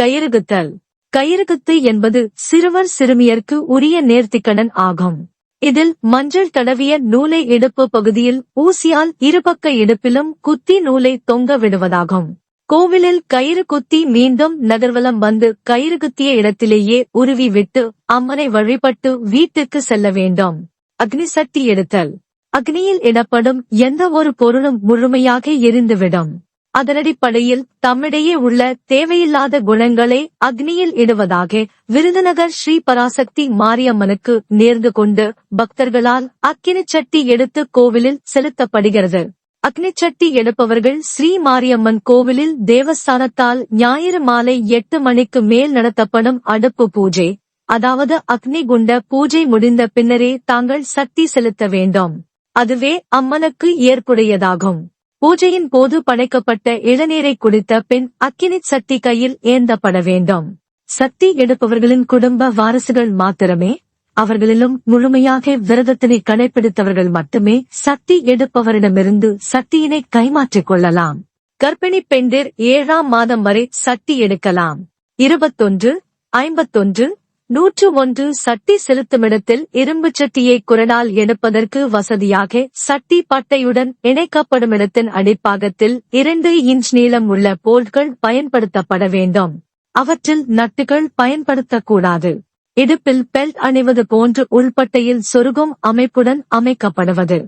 கயிறுகுத்தல். கயிறுகுத்து என்பது சிறுவர் சிறுமியர்க்கு உரிய நேர்த்திக்கடன் ஆகும். இதில் மஞ்சள் தடவிய நூலை இடுப்பு பகுதியில் ஊசியால் இருபக்க இடுப்பிலும் குத்தி நூலை தொங்க விடுவதாகும். கோவிலில் கயிறு குத்தி மீண்டும் நகர்வலம் வந்து கயிறு குத்திய இடத்திலேயே உருவி விட்டு அம்மனை வழிபட்டு வீட்டுக்கு செல்ல வேண்டும். அக்னி சட்டி எடுத்தல். அக்னியில் இடப்படும் எந்த ஒரு பொருளும் முழுமையாக எரிந்துவிடும். அதனடிப்படையில் தம்மிடையே உள்ள தேவையில்லாத குணங்களை அக்னியில் இடுவதாக விருதுநகர் ஸ்ரீ பராசக்தி மாரியம்மனுக்கு நேர்ந்து கொண்டு பக்தர்களால் அக்கினி சட்டி எடுத்து கோவிலில் செலுத்தப்படுகிறது. அக்னிச்சட்டி எடுப்பவர்கள் ஸ்ரீ மாரியம்மன் கோவிலில் தேவஸ்தானத்தால் ஞாயிறு மாலை எட்டு மணிக்கு மேல் நடத்தப்படும் அடுப்பு பூஜை. அதாவது அக்னி குண்ட பூஜை முடிந்த பின்னரே தாங்கள் சக்தி செலுத்த வேண்டும். அதுவே அம்மனுக்கு ஏற்புடையதாகும். பூஜையின் போது படைக்கப்பட்ட இளநீரை குடித்த பின் அக்கினி சக்தி கையில் ஏந்தப்பட வேண்டும். சக்தி எடுப்பவர்களின் குடும்ப வாரிசுகள் மாத்திரமே அவர்களிலும் முழுமையாக விரதத்தினை கடைபிடித்தவர்கள் மட்டுமே சக்தி எடுப்பவரிடமிருந்து சக்தியினை கைமாற்றிக் கொள்ளலாம். கர்ப்பிணி பெண்டிர் ஏழாம் மாதம் வரை சக்தி எடுக்கலாம். இருபத்தொன்று ஐம்பத்தொன்று நூற்று ஒன்று சட்டி செலுத்துமிடத்தில் இரும்பு சட்டியை குரடால் எடுப்பதற்கு வசதியாக சட்டி பட்டையுடன் இணைக்கப்படும் இடத்தின் அடிப்பாகத்தில் இரண்டு இன்ச் நீளம் உள்ள போல்ட்கள் பயன்படுத்தப்பட வேண்டும். அவற்றில் நட்டுகள் பயன்படுத்தக்கூடாது. இடுப்பில் பெல்ட் அணிவது போன்று உள்பட்டையில் சொருகும் அமைப்புடன் அமைக்கப்படுவது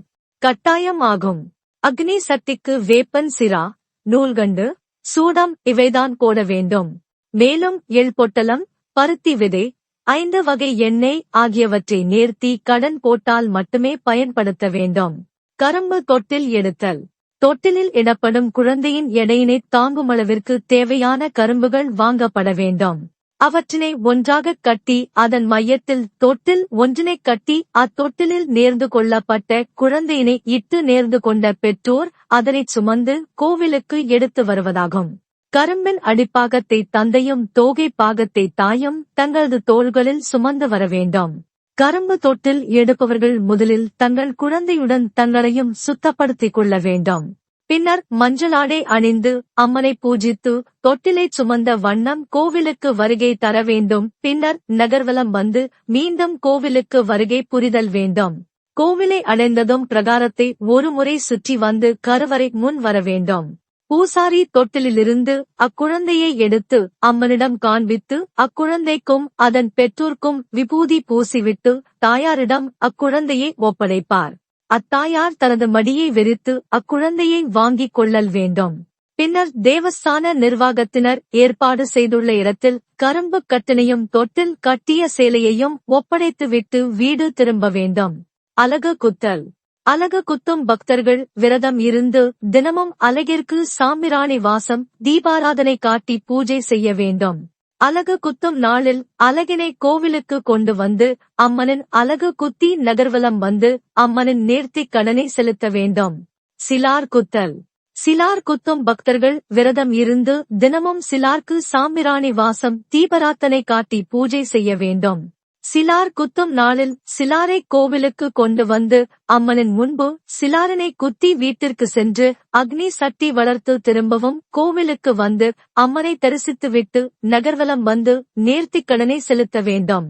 கட்டாயம் ஆகும் அக்னி சட்டிக்கு வேப்பன் சிரா நூல்கண்டு சூடம் இவைதான் போட வேண்டும். மேலும் எள் பொட்டலம் பருத்தி விதை ஐந்து வகை எண்ணெய் ஆகியவற்றை நேர்த்தி கடன் போட்டால் மட்டுமே பயன்படுத்த வேண்டும். கரும்பு தொட்டில் எடுத்தல். தொட்டிலில் இடப்படும் குழந்தையின் எடையினை தாங்கும் அளவிற்கு தேவையான கரும்புகள் வாங்கப்பட வேண்டும். அவற்றினை ஒன்றாக கட்டி அதன் மையத்தில் தொட்டில் ஒன்றினை கட்டி அத்தொட்டிலில் நேர்ந்து கொள்ளப்பட்ட குழந்தையினை இட்டு நேர்ந்து கொண்ட பெற்றோர் அதனை சுமந்து கோவிலுக்கு எடுத்து வருவதாகும். கரும்பின் அடிப்பாகத்தை தந்தையும் தோகை பாகத்தை தாயும் தங்களது தோள்களில் சுமந்து வர வேண்டும் கரும்பு தொட்டில் எடுப்பவர்கள் முதலில் தங்கள் குழந்தையுடன் தங்களையும் சுத்தப்படுத்திக் கொள்ள வேண்டும். பின்னர் மஞ்சளாடை அணிந்து அம்மனை பூஜித்து தொட்டிலை சுமந்த வண்ணம் கோவிலுக்கு வருகை தர வேண்டும். பின்னர் நகர்வலம் வந்து மீண்டும் கோவிலுக்கு வருகை புரிதல் வேண்டும். கோவிலை அடைந்ததும் பிரகாரத்தை ஒருமுறை சுற்றி வந்து கருவறை முன் வர வேண்டும். பூசாரி தொட்டிலிலிருந்து அக்குழந்தையை எடுத்து அம்மனிடம் காண்பித்து அக்குழந்தைக்கும் அதன் பெற்றோர்க்கும் விபூதி பூசிவிட்டு தாயாரிடம் அக்குழந்தையை ஒப்படைப்பார். அத்தாயார் தனது மடியை வெறித்து அக்குழந்தையை வாங்கிக் கொள்ளல் வேண்டும். பின்னர் தேவஸ்தான நிர்வாகத்தினர் ஏற்பாடு செய்துள்ள இடத்தில் கரும்பு கட்டினையும் தொட்டில் கட்டிய சேலையையும் ஒப்படைத்துவிட்டு வீடு திரும்ப வேண்டும். அலகு குத்தல். அலகு குத்தும் பக்தர்கள் விரதம் இருந்து தினமும் அலகிற்கு சாமிராணி வாசம் தீபாராதனை காட்டி பூஜை செய்ய வேண்டும். அலகு குத்தும் நாளில் அலகினை கோவிலுக்கு கொண்டு வந்து அம்மனின் அலகு குத்தி நகர்வலம் வந்து அம்மனின் நேர்த்தி கடனை செலுத்த வேண்டும். சிலார் குத்தல். சிலார் குத்தும் பக்தர்கள் விரதம் இருந்து தினமும் சிலார்க்கு சாமிராணி வாசம் தீபராத்தனை காட்டி பூஜை செய்ய வேண்டும். சிலார் குத்தும் நாளில் சிலாரை கோவிலுக்கு கொண்டு வந்து அம்மனின் முன்பு சிலாரனை குத்தி வீட்டிற்கு சென்று அக்னி சட்டி வளர்த்து திரும்பவும் கோவிலுக்கு வந்து அம்மனை தரிசித்துவிட்டு நகர்வலம் வந்து நேர்த்திக் கடனை செலுத்த வேண்டும்.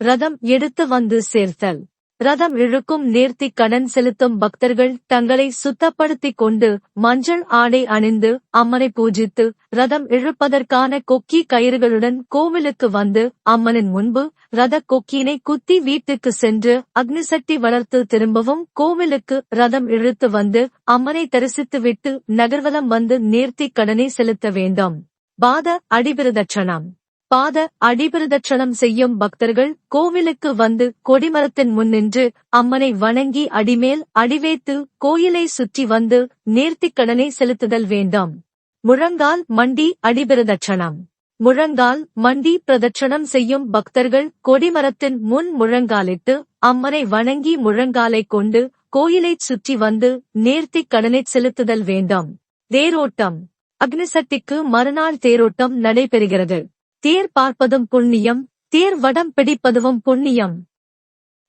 ரதம் எடுத்து வந்து சேர்த்தல். ரதம் இழுக்கும் நேர்த்தி கடன் செலுத்தும் பக்தர்கள் தங்களை சுத்தப்படுத்திக் கொண்டு மஞ்சள் ஆடை அணிந்து அம்மனை பூஜித்து ரதம் இழுப்பதற்கான கொக்கி கயிறுகளுடன் கோவிலுக்கு வந்து அம்மனின் முன்பு ரத கொக்கியினை குத்தி வீட்டுக்கு சென்று அக்னிசட்டி வளர்த்து திரும்பவும் கோவிலுக்கு ரதம் இழுத்து வந்து அம்மனை தரிசித்துவிட்டு நகர்வலம் வந்து நேர்த்தி கடனை செலுத்த வேண்டும். பாத அடிபிரதட்சணம். பாத அடிபிரதட்சணம் செய்யும் பக்தர்கள் கோவிலுக்கு வந்து கொடிமரத்தின் முன் நின்று அம்மனை வணங்கி அடிமேல் அடிவேத்து கோயிலை சுற்றி வந்து நேர்த்திக்கடனை செலுத்துதல் வேண்டாம். முழங்கால் மண்டி அடிபிரதட்சணம். முழங்கால் மண்டி பிரதட்சணம் செய்யும் பக்தர்கள் கொடிமரத்தின் முன் முழங்காலிட்டு அம்மனை வணங்கி முழங்காலைக் கொண்டு கோயிலைச் சுற்றி வந்து நேர்த்திக் கடனைச் செலுத்துதல் வேண்டாம். தேரோட்டம். அக்னிசக்திக்கு மறுநாள் தேரோட்டம் நடைபெறுகிறது. தேர் பார்ப்பதும் புண்ணியம் தேர் வடம் பிடிப்பதும் புண்ணியம்.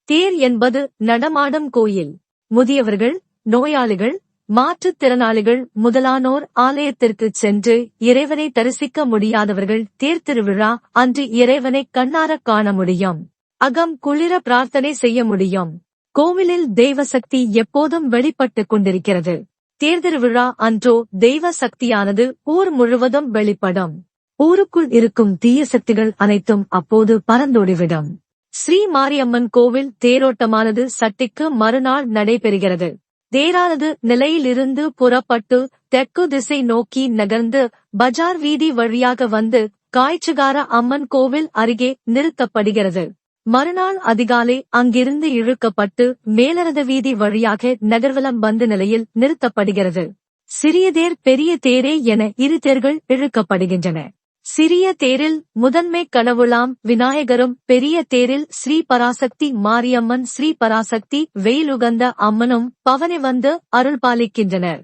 தேர் என்பது நடமாடும் கோயில். முதியவர்கள் நோயாளிகள் மாற்றுத் திறனாளிகள் முதலானோர் ஆலயத்திற்கு சென்று இறைவனை தரிசிக்க முடியாதவர்கள் தேர்திருவிழா அன்று இறைவனை கண்ணாரக் காண முடியும். அகம் குளிர பிரார்த்தனை செய்ய முடியும். கோவிலில் தெய்வசக்தி எப்போதும் வெளிப்பட்டுக் கொண்டிருக்கிறது. தேர்திருவிழா அன்றோ தெய்வ சக்தியானது ஊர் முழுவதும் வெளிப்படும். ஊருக்குள் இருக்கும் தீய சக்திகள் அனைத்தும் அப்போது பறந்தோடிவிடும். ஸ்ரீ மாரியம்மன் கோவில் தேரோட்டமானது சட்டிக்கு மறுநாள் நடைபெறுகிறது. தேரானது நிலையிலிருந்து புறப்பட்டு தெற்கு திசை நோக்கி நகர்ந்து பஜார் வீதி வழியாக வந்து காய்ச்சுகார அம்மன் கோவில் அருகே நிறுத்தப்படுகிறது. மறுநாள் அதிகாலை அங்கிருந்து இழுக்கப்பட்டு மேலரத வீதி வழியாக நகர்வலம் வந்த நிலையில் நிறுத்தப்படுகிறது. சிறிய தேர் பெரிய தேரே என இரு தேர்கள் இழுக்கப்படுகின்றன. சிறிய தேரில் முதன்மை கடவுளாம் விநாயகரும் பெரிய தேரில் ஸ்ரீ பராசக்தி மாரியம்மன் ஸ்ரீ பராசக்தி வெயிலுகந்த அம்மனும் பவனி வந்து அருள்பாலிக்கின்றனர்.